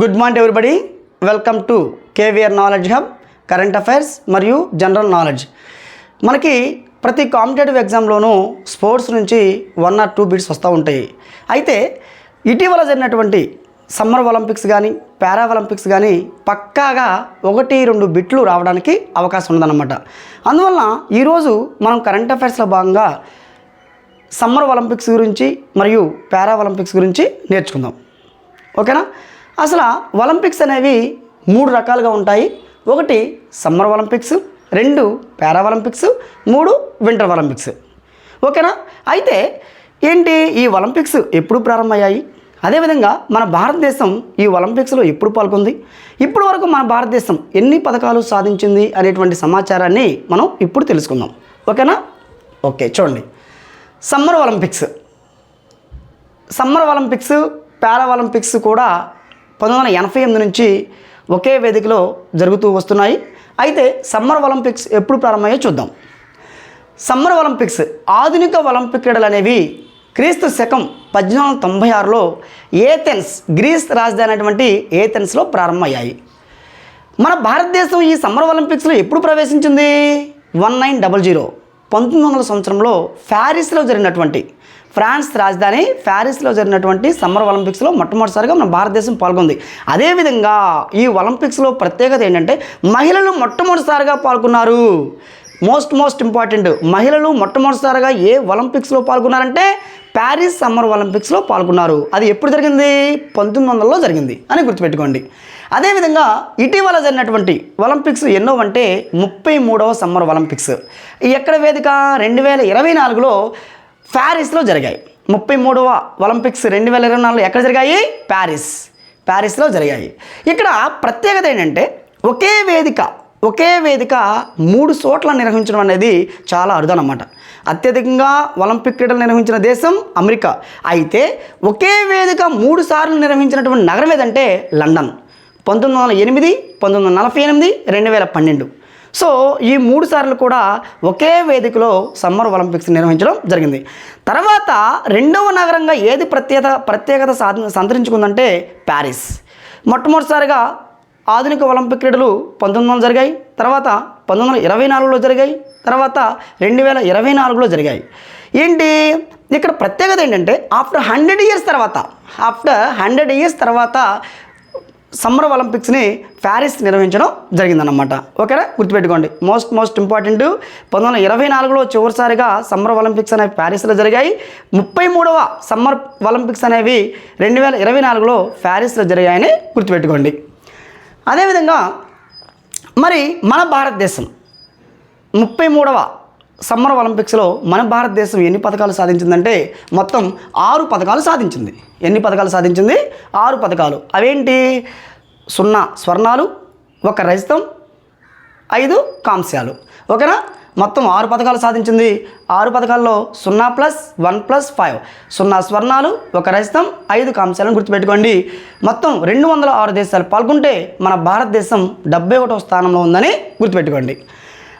Good morning everybody welcome to KVR knowledge hub current affairs మరియు general knowledge మనకి ప్రతి competitive ఎగ్జామ్లోనూ sports నుంచి వన్ ఆర్ టూ బిట్స్ వస్తూ ఉంటాయి. అయితే ఇటీవల జరిగినటువంటి సమ్మర్ ఒలింపిక్స్ కానీ పారా ఒలింపిక్స్ కానీ పక్కాగా ఒకటి రెండు బిట్లు రావడానికి అవకాశం ఉందన్నమాట. అందువలన ఈరోజు మనం కరెంట్ అఫైర్స్లో భాగంగా సమ్మర్ ఒలింపిక్స్ గురించి మరియు పారా ఒలింపిక్స్ గురించి నేర్చుకుందాం. ఓకేనా? అసలు ఒలింపిక్స్ అనేవి మూడు రకాలుగా ఉంటాయి. ఒకటి సమ్మర్ ఒలింపిక్స్ రెండు పారా ఒలింపిక్స్ మూడు వింటర్ ఒలింపిక్స్. ఓకేనా? అయితే ఏంటి ఈ ఒలింపిక్స్ ఎప్పుడు ప్రారంభమయ్యాయి? అదేవిధంగా మన భారతదేశం ఈ ఒలింపిక్స్లో ఎప్పుడు పాల్గొంది ఇప్పటి వరకు మన భారతదేశం ఎన్ని పథకాలు సాధించింది అనేటువంటి సమాచారాన్ని మనం ఇప్పుడు తెలుసుకుందాం. ఓకేనా? ఓకే చూడండి. Summer Olympics. Summer Olympics para Olympics కూడా పంతొమ్మిది వందల ఎనభై ఎనిమిది నుంచి ఒకే వేదికలో జరుగుతూ వస్తున్నాయి. అయితే సమ్మర్ ఒలింపిక్స్ ఎప్పుడు ప్రారంభమయ్యో చూద్దాం. సమ్మర్ ఒలింపిక్స్ ఆధునిక ఒలింపిక్ క్రీడలు అనేవి క్రీస్తు శకం పద్దెనిమిది వందల తొంభై ఆరులో ఏథెన్స్ గ్రీస్ రాజధాని అయినటువంటి ఏథెన్స్లో ప్రారంభమయ్యాయి. మన భారతదేశం ఈ సమ్మర్ ఒలింపిక్స్లో ఎప్పుడు ప్రవేశించింది? One nine double zero. పంతొమ్మిది వందల సంవత్సరంలో ప్యారిస్లో జరిగినటువంటి ఫ్రాన్స్ రాజధాని ప్యారిస్లో జరిగినటువంటి సమ్మర్ ఒలింపిక్స్లో మొట్టమొదటిసారిగా మన భారతదేశం పాల్గొంది. అదేవిధంగా ఈ ఒలింపిక్స్లో ప్రత్యేకత ఏంటంటే మహిళలు మొట్టమొదటిసారిగా పాల్గొన్నారు. మోస్ట్ మోస్ట్ ఇంపార్టెంట్ మహిళలు మొట్టమొదటిసారిగా ఏ ఒలింపిక్స్లో పాల్గొన్నారంటే ప్యారిస్ సమ్మర్ ఒలింపిక్స్లో పాల్గొన్నారు. అది ఎప్పుడు జరిగింది? పంతొమ్మిది వందలలో జరిగింది అని గుర్తుపెట్టుకోండి. అదేవిధంగా ఇటీవల జరిగినటువంటి ఒలింపిక్స్ ఎన్నో అంటే ముప్పై మూడవ సమ్మర్ ఒలింపిక్స్. ఎక్కడ వేదిక? రెండు వేల ఇరవై నాలుగులో ప్యారిస్లో జరిగాయి. ముప్పై మూడవ ఒలింపిక్స్ రెండు వేల ఇరవై నాలుగులో ఎక్కడ జరిగాయి? ప్యారిస్. ప్యారిస్లో జరిగాయి. ఇక్కడ ప్రత్యేకత ఏంటంటే ఒకే వేదిక ఒకే వేదిక మూడు చోట్ల నిర్వహించడం అనేది చాలా అరుదనమాట. అత్యధికంగా ఒలింపిక్ క్రీడలు నిర్వహించిన దేశం అమెరికా. అయితే ఒకే వేదిక మూడు సార్లు నిర్వహించినటువంటి నగరం ఏదంటే లండన్. పంతొమ్మిది వందల ఎనిమిది పంతొమ్మిది వందల నలభై ఎనిమిది రెండు వేల పన్నెండు. సో ఈ మూడు సార్లు కూడా ఒకే వేదికలో సమ్మర్ ఒలింపిక్స్ నిర్వహించడం జరిగింది. తర్వాత రెండవ నగరంగా ఏది ప్రత్యేకత ప్రత్యేకత సాధ సంతరించుకుందంటే ప్యారిస్. మొట్టమొదటిసారిగా ఆధునిక ఒలింపిక్ క్రీడలు పంతొమ్మిది వందలు జరిగాయి. తర్వాత పంతొమ్మిది వందల ఇరవై నాలుగులో జరిగాయి. తర్వాత రెండు వేల ఇరవై నాలుగులో జరిగాయి. ఏంటి? ఇక్కడ ప్రత్యేకత ఏంటంటే ఆఫ్టర్ హండ్రెడ్ ఇయర్స్ తర్వాత ఆఫ్టర్ హండ్రెడ్ ఇయర్స్ తర్వాత సమ్మర్ ఒలింపిక్స్ని ప్యారిస్ నిర్వహించడం జరిగిందన్నమాట. ఓకేనా? గుర్తుపెట్టుకోండి. Most most important. పంతొమ్మిది వందల ఇరవై నాలుగులో చివరిసారిగా సమ్మర్ ఒలింపిక్స్ అనేవి ప్యారిస్లో జరిగాయి. ముప్పై మూడవ సమ్మర్ ఒలింపిక్స్ అనేవి రెండు వేల ఇరవై నాలుగులో ప్యారిస్లో జరిగాయని గుర్తుపెట్టుకోండి. అదేవిధంగా మరి మన భారతదేశం ముప్పై మూడవ సమ్మర్ ఒలింపిక్స్లో మన భారతదేశం ఎన్ని పథకాలు సాధించిందంటే మొత్తం ఆరు పథకాలు సాధించింది. ఎన్ని పథకాలు సాధించింది? ఆరు పథకాలు. అవేంటి? సున్నా స్వర్ణాలు ఒక రజితం ఐదు కాంస్యాలు. ఓకేనా? మొత్తం ఆరు పథకాలు సాధించింది. ఆరు పథకాల్లో సున్నా ప్లస్ వన్ ప్లస్ ఫైవ్. సున్నా స్వర్ణాలు ఒక రజితం ఐదు కాంశాలను గుర్తుపెట్టుకోండి. మొత్తం రెండు వందల ఆరు దేశాలు పాల్గొంటే మన భారతదేశం డెబ్బై ఒకటో స్థానంలో ఉందని గుర్తుపెట్టుకోండి.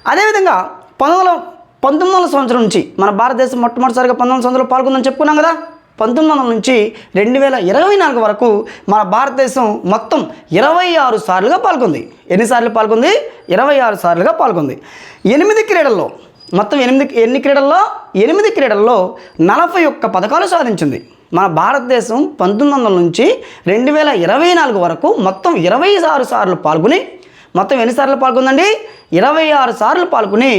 అదేవిధంగా పంతొమ్మిది పంతొమ్మిది వందల సంవత్సరం నుంచి మన భారతదేశం మొట్టమొదటిసారిగా పంతొమ్మిది వందల సంవత్సరంలో పాల్గొందని చెప్పుకున్నాం కదా? పంతొమ్మిది వందల నుంచి రెండు వేల ఇరవై నాలుగు వరకు మన భారతదేశం మొత్తం ఇరవై ఆరు సార్లుగా పాల్గొంది. ఎన్నిసార్లు పాల్గొంది? ఇరవై ఆరు సార్లుగా పాల్గొంది. ఎనిమిది క్రీడల్లో మొత్తం ఎనిమిది ఎన్ని క్రీడల్లో? ఎనిమిది క్రీడల్లో నలభై ఒక్క పథకాలు సాధించింది. మన భారతదేశం పంతొమ్మిది వందల నుంచి రెండు వేల ఇరవై నాలుగు వరకు మొత్తం ఇరవై ఆరు సార్లు పాల్గొని మొత్తం ఎన్నిసార్లు పాల్గొందండి? ఇరవై ఆరు సార్లు పాల్గొని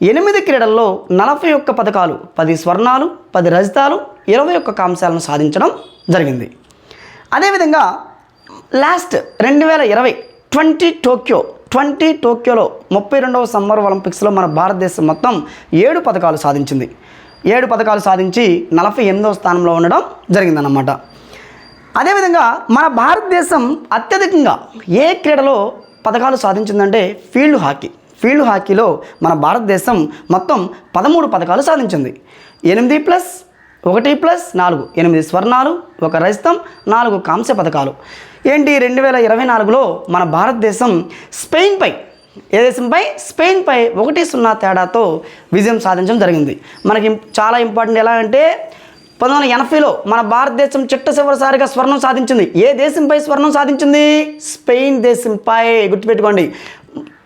ఎనిమిది క్రీడల్లో నలభై ఒక్క పథకాలు పది స్వర్ణాలు పది రజితాలు ఇరవై ఒక్క కాంశాలను సాధించడం జరిగింది. అదేవిధంగా లాస్ట్ రెండు వేల ఇరవై ట్వంటీ టోక్యో ట్వంటీ టోక్యోలో ముప్పై రెండవ సమ్మర్ ఒలింపిక్స్లో మన భారతదేశం మొత్తం ఏడు పథకాలు సాధించింది. ఏడు పథకాలు సాధించి నలభై ఎనిమిదవ స్థానంలో ఉండడం జరిగిందన్నమాట. అదేవిధంగా మన భారతదేశం అత్యధికంగా ఏ క్రీడలో పథకాలు సాధించిందంటే ఫీల్డ్ హాకీ. ఫీల్డ్ హాకీలో మన భారతదేశం మొత్తం పదమూడు పథకాలు సాధించింది. ఎనిమిది ప్లస్ ఒకటి ప్లస్ నాలుగు ఎనిమిది స్వర్ణాలు ఒక రజతం నాలుగు కాంస్య పథకాలు. ఏంటి? రెండు వేల ఇరవై నాలుగులో మన భారతదేశం స్పెయిన్పై ఏ దేశంపై? స్పెయిన్పై ఒకటి సున్నా తేడాతో విజయం సాధించడం జరిగింది. మనకి చాలా ఇంపార్టెంట్ ఎలా అంటే పంతొమ్మిది వందల ఎనభైలో మన భారతదేశం చిట్ట చివరిసారిగా స్వర్ణం సాధించింది. ఏ దేశంపై స్వర్ణం సాధించింది? స్పెయిన్ దేశంపై. గుర్తుపెట్టుకోండి.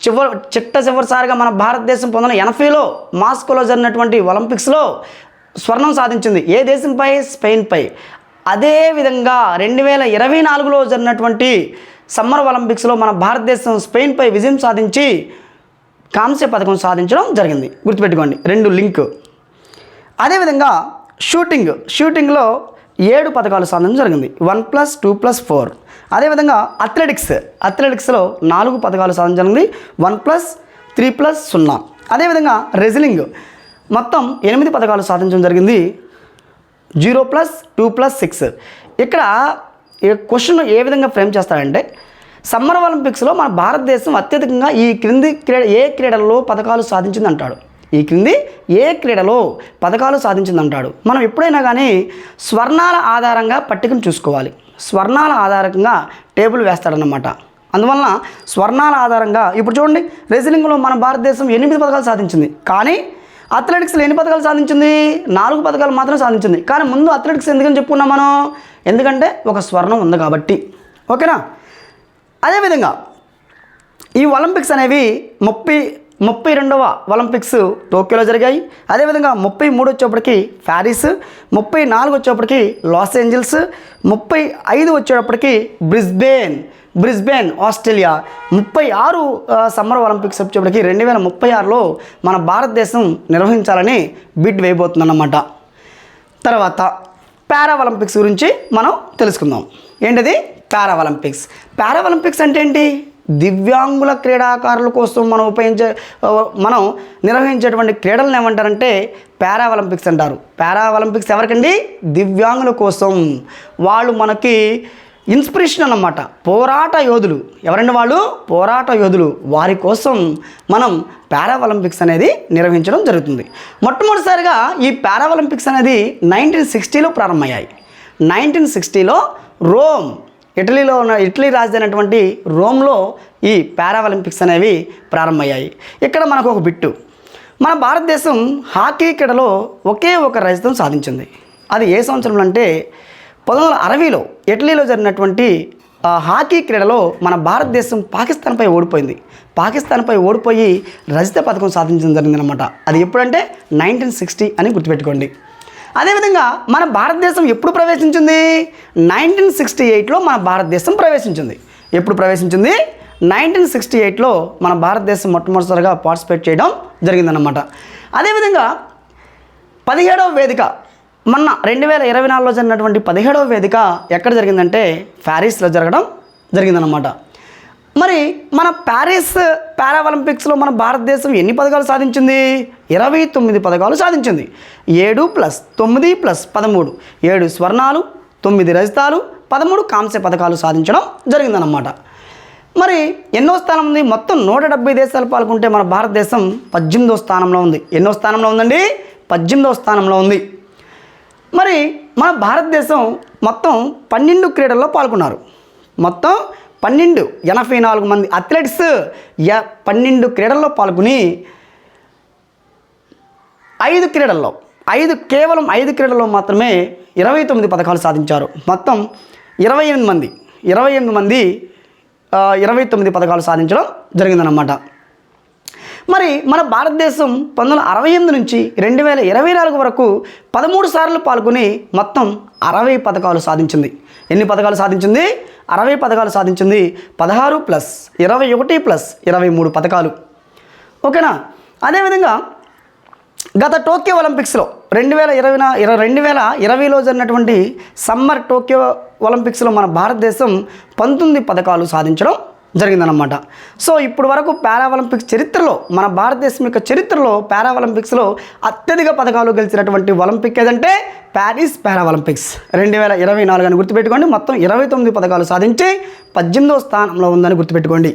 చివరి చిట్ట చివరిసారిగా మన భారతదేశం పొందిన వందల ఎనభైలో మాస్కోలో జరిగినటువంటి ఒలింపిక్స్లో స్వర్ణం సాధించింది. ఏ దేశంపై? స్పెయిన్పై. అదేవిధంగా రెండు వేల ఇరవై నాలుగులో జరిగినటువంటి సమ్మర్ ఒలింపిక్స్లో మన భారతదేశం స్పెయిన్పై విజయం సాధించి కాంస్య పథకం సాధించడం జరిగింది. గుర్తుపెట్టుకోండి. రెండు లింక్. అదేవిధంగా షూటింగ్. షూటింగ్లో ఏడు పథకాలు సాధించడం జరిగింది. One plus two plus four. అదేవిధంగా అథ్లెటిక్స్. అథ్లెటిక్స్లో నాలుగు పథకాలు సాధించడం జరిగింది. వన్ ప్లస్ త్రీ ప్లస్ సున్నా. అదేవిధంగా రెజ్లింగ్. మొత్తం ఎనిమిది పథకాలు సాధించడం జరిగింది. Zero plus two plus six. ఇక్కడ ఈ క్వశ్చన్ ఏ విధంగా ఫ్రేమ్ చేస్తారంటే సమ్మర్ ఒలింపిక్స్లో మన భారతదేశం అత్యధికంగా ఈ క్రింది క్రీడ ఏ క్రీడల్లో పథకాలు సాధించింది అంటాడు ఈ క్రింది ఏ క్రీడలో పథకాలు సాధించింది అంటాడు మనం ఎప్పుడైనా కానీ స్వర్ణాల ఆధారంగా పట్టికను చూసుకోవాలి. స్వర్ణాల ఆధారంగా టేబుల్ వేస్తాడనమాట అందువలన స్వర్ణాల ఆధారంగా ఇప్పుడు చూడండి రెజ్లింగ్లో మన భారతదేశం ఎనిమిది పథకాలు సాధించింది. కానీ అథ్లెటిక్స్లో ఎన్ని పథకాలు సాధించింది? నాలుగు పథకాలు మాత్రం సాధించింది. కానీ ముందు అథ్లెటిక్స్ ఎందుకని చెప్పుకున్నాం మనం? ఎందుకంటే ఒక స్వర్ణం ఉంది కాబట్టి. ఓకేనా? అదేవిధంగా ఈ ఒలింపిక్స్ అనేవి ముప్పై ముప్పై రెండవ ఒలింపిక్స్ టోక్యోలో జరిగాయి. అదేవిధంగా ముప్పై మూడు వచ్చేప్పటికి ప్యారిస్ ముప్పై నాలుగు వచ్చేప్పటికి లాస్ ఏంజల్స్ ముప్పై ఐదు వచ్చేటప్పటికి బ్రిస్బేన్ బ్రిస్బేన్ ఆస్ట్రేలియా. ముప్పై ఆరు సమ్మర్ ఒలింపిక్స్ వచ్చేప్పటికి రెండు వేల ముప్పై ఆరులో మన భారతదేశం నిర్వహించాలని బిడ్ వేయబోతుందన్నమాట. తర్వాత పారా ఒలింపిక్స్ గురించి మనం తెలుసుకుందాం. ఏంటిది? పారా ఒలింపిక్స్ పారా ఒలింపిక్స్ అంటే ఏంటి? దివ్యాంగుల క్రీడాకారుల కోసం మనం ఉపయోగించే మనం నిర్వహించేటువంటి క్రీడలను ఏమంటారంటే పారా ఒలింపిక్స్ అంటారు. పారా ఒలింపిక్స్ ఎవరికండి? దివ్యాంగుల కోసం. వాళ్ళు మనకి ఇన్స్పిరేషన్ అన్నమాట. పోరాట యోధులు. ఎవరండి వాళ్ళు? పోరాట యోధులు. వారి కోసం మనం పారా ఒలింపిక్స్ అనేది నిర్వహించడం జరుగుతుంది. మొట్టమొదటిసారిగా ఈ పారా ఒలింపిక్స్ అనేది నైన్టీన్ సిక్స్టీలో ప్రారంభమయ్యాయి. నైన్టీన్ సిక్స్టీలో రోమ్ ఇటలీలో ఉన్న ఇటలీ రాజధానటువంటి రోమ్లో ఈ పారా ఒలింపిక్స్ అనేవి ప్రారంభమయ్యాయి. ఇక్కడ మనకు ఒక బిట్టు. మన భారతదేశం హాకీ క్రీడలో ఒకే ఒక రజతం సాధించింది. అది ఏ సంవత్సరంలో అంటే పంతొమ్మిది వందల అరవైలో ఇటలీలో జరిగినటువంటి ఆ హాకీ క్రీడలో మన భారతదేశం పాకిస్తాన్పై ఓడిపోయింది. పాకిస్తాన్పై ఓడిపోయి రజిత పథకం సాధించడం జరిగిందనమాట అది ఎప్పుడంటే నైన్టీన్ సిక్స్టీ అని గుర్తుపెట్టుకోండి. అదేవిధంగా మన భారతదేశం ఎప్పుడు ప్రవేశించింది? నైన్టీన్ సిక్స్టీ ఎయిట్లో మన భారతదేశం ప్రవేశించింది. ఎప్పుడు ప్రవేశించింది? నైన్టీన్ సిక్స్టీ ఎయిట్లో మన భారతదేశం మొట్టమొదటిసారిగా పార్టిసిపేట్ చేయడం జరిగిందన్నమాట. అదేవిధంగా పదిహేడవ వేదిక మొన్న రెండు వేల ఇరవై నాలుగులో జరిగినటువంటి పదిహేడవ వేదిక ఎక్కడ జరిగిందంటే ప్యారిస్లో జరగడం జరిగిందనమాట మరి మన ప్యారిస్ పారా ఒలింపిక్స్లో మన భారతదేశం ఎన్ని పథకాలు సాధించింది? ఇరవై తొమ్మిది పథకాలు సాధించింది. ఏడు ప్లస్ తొమ్మిది ప్లస్ పదమూడు. ఏడు స్వర్ణాలు తొమ్మిది రజితాలు పదమూడు కాంస్య పథకాలు సాధించడం జరిగిందన్నమాట. మరి ఎన్నో స్థానం ఉంది. మొత్తం నూట డెబ్బై దేశాలు పాల్గొంటే మన భారతదేశం పద్దెనిమిదో స్థానంలో ఉంది. ఎన్నో స్థానంలో ఉందండి? పద్దెనిమిదో స్థానంలో ఉంది. మరి మన భారతదేశం మొత్తం పన్నెండు క్రీడల్లో పాల్గొన్నారు. మొత్తం పన్నెండు ఎనభై నాలుగు మంది అథ్లెట్స్ య పన్నెండు క్రీడల్లో పాల్గొని ఐదు క్రీడల్లో ఐదు కేవలం ఐదు క్రీడల్లో మాత్రమే ఇరవై తొమ్మిది పథకాలు సాధించారు. మొత్తం ఇరవై ఎనిమిది మంది ఇరవై ఎనిమిది మంది ఇరవై తొమ్మిది పథకాలు సాధించడం జరిగిందన్నమాట. మరి మన భారతదేశం పంతొమ్మిది అరవై ఎనిమిది నుంచి రెండు వేల ఇరవై నాలుగు వరకు పదమూడు సార్లు పాల్గొని మొత్తం అరవై పథకాలు సాధించింది. ఎన్ని పథకాలు సాధించింది? అరవై పథకాలు సాధించింది పదహారు ప్లస్ ఇరవై ఒకటి ప్లస్ ఇరవై మూడు పథకాలు. ఓకేనా? అదేవిధంగా గత టోక్యో ఒలింపిక్స్లో రెండు వేల ఇరవై ఇరవై రెండు వేల ఇరవైలో జరిగినటువంటి సమ్మర్ టోక్యో ఒలింపిక్స్లో మన భారతదేశం పంతొమ్మిది పథకాలు సాధించడం జరిగిందనమాట సో ఇప్పుడు వరకు పారాఒలింపిక్స్ చరిత్రలో మన భారతదేశం యొక్క చరిత్రలో పారాఒలింపిక్స్లో అత్యధిక పథకాలు గెలిచినటువంటి ఒలింపిక్ ఏదంటే ప్యారిస్ పారాఒలింపిక్స్ రెండు వేల ఇరవై నాలుగు అని గుర్తుపెట్టుకోండి. మొత్తం ఇరవై తొమ్మిది పథకాలు సాధించి పద్దెనిమిదవ స్థానంలో ఉందని గుర్తుపెట్టుకోండి.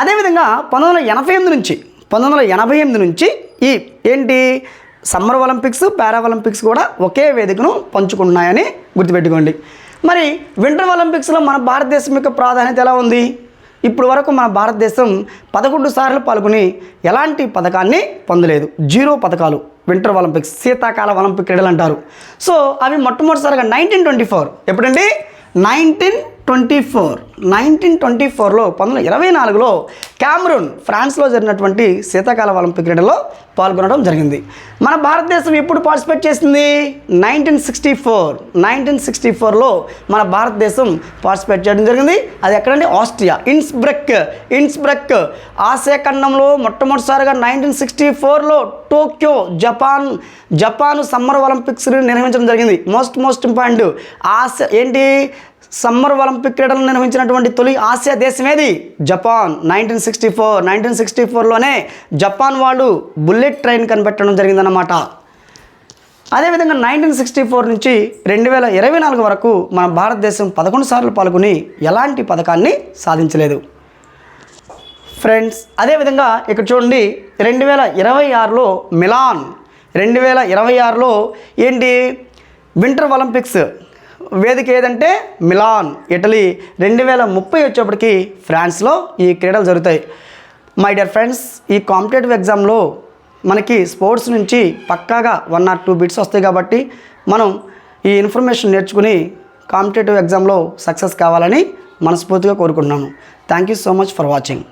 అదేవిధంగా పంతొమ్మిది వందల ఎనభై ఎనిమిది నుంచి పంతొమ్మిది వందల ఎనభై ఎనిమిది నుంచి ఈ ఏంటి? సమ్మర్ ఒలింపిక్స్ పారా ఒలింపిక్స్ కూడా ఒకే వేదికను పంచుకుంటున్నాయని గుర్తుపెట్టుకోండి. మరి వింటర్ ఒలింపిక్స్లో మన భారతదేశం యొక్క ప్రాధాన్యత ఎలా ఉంది? ఇప్పుడు వరకు మన భారతదేశం పదకొండు సార్లు పాల్గొని ఎలాంటి పథకాన్ని పొందలేదు. జీరో పథకాలు వింటర్ ఒలింపిక్స్ శీతాకాల ఒలింపిక్ క్రీడలు అంటారు. సో అవి మొట్టమొదటిసారిగా నైన్టీన్ ట్వంటీ ఫోర్ ఎప్పుడండి? Nineteen twenty four nineteen twenty ఫోర్లో పంతొమ్మిది ఇరవై నాలుగులో క్యామరూన్ ఫ్రాన్స్లో జరిగినటువంటి శీతాకాల ఒలింపిక్ క్రీడల్లో పాల్గొనడం జరిగింది. మన భారతదేశం ఎప్పుడు పార్టిసిపేట్ చేసింది? Nineteen sixty four nineteen sixty ఫోర్లో మన భారతదేశం పార్టిసిపేట్ చేయడం జరిగింది. అది ఎక్కడంటే ఆస్ట్రియా. ఇన్స్బ్రక్ ఇన్స్బ్రక్ ఆసియా ఖండంలో మొట్టమొదటిసారిగా నైన్టీన్ సిక్స్టీ ఫోర్లో Tokyo Japan Japan summer Olympics నిర్వహించడం జరిగింది. మోస్ట్ మోస్ట్ ఇంపార్టెంట్ ఆసియా ఏంటి? సమ్మర్ ఒలింపిక్ క్రీడలను నిర్వహించినటువంటి తొలి ఆసియా దేశం ఏది Japan. Nineteen sixty four. Nineteen sixty ఫోర్లోనే Japan వాళ్ళు బుల్లెట్ ట్రైన్ కనిపెట్టడం జరిగిందన్నమాట. అదేవిధంగా నైన్టీన్ సిక్స్టీ ఫోర్ నుంచి రెండు వేల ఇరవై నాలుగు వరకు మన భారతదేశం పదకొండు సార్లు పాల్గొని ఎలాంటి పథకాన్ని సాధించలేదు. ఫ్రెండ్స్ అదేవిధంగా ఇక్కడ చూడండి రెండు వేల ఇరవై ఆరులో మిలాన్. రెండు వేల ఇరవై ఆరులో ఏంటి? Winter Olympics. వేదిక ఏదంటే మిలాన్ ఇటలీ. రెండు వేల ముప్పై వచ్చేప్పటికి ఫ్రాన్స్లో ఈ క్రీడలు జరుగుతాయి. మై డియర్ ఫ్రెండ్స్ ఈ కాంపిటేటివ్ ఎగ్జామ్లో మనకి స్పోర్ట్స్ నుంచి పక్కాగా వన్ ఆర్ టూ బిట్స్ వస్తాయి కాబట్టి మనం ఈ ఇన్ఫర్మేషన్ నేర్చుకుని కాంపిటేటివ్ ఎగ్జామ్లో సక్సెస్ కావాలని మనస్ఫూర్తిగా కోరుకుంటున్నాను. Thank you so much for watching.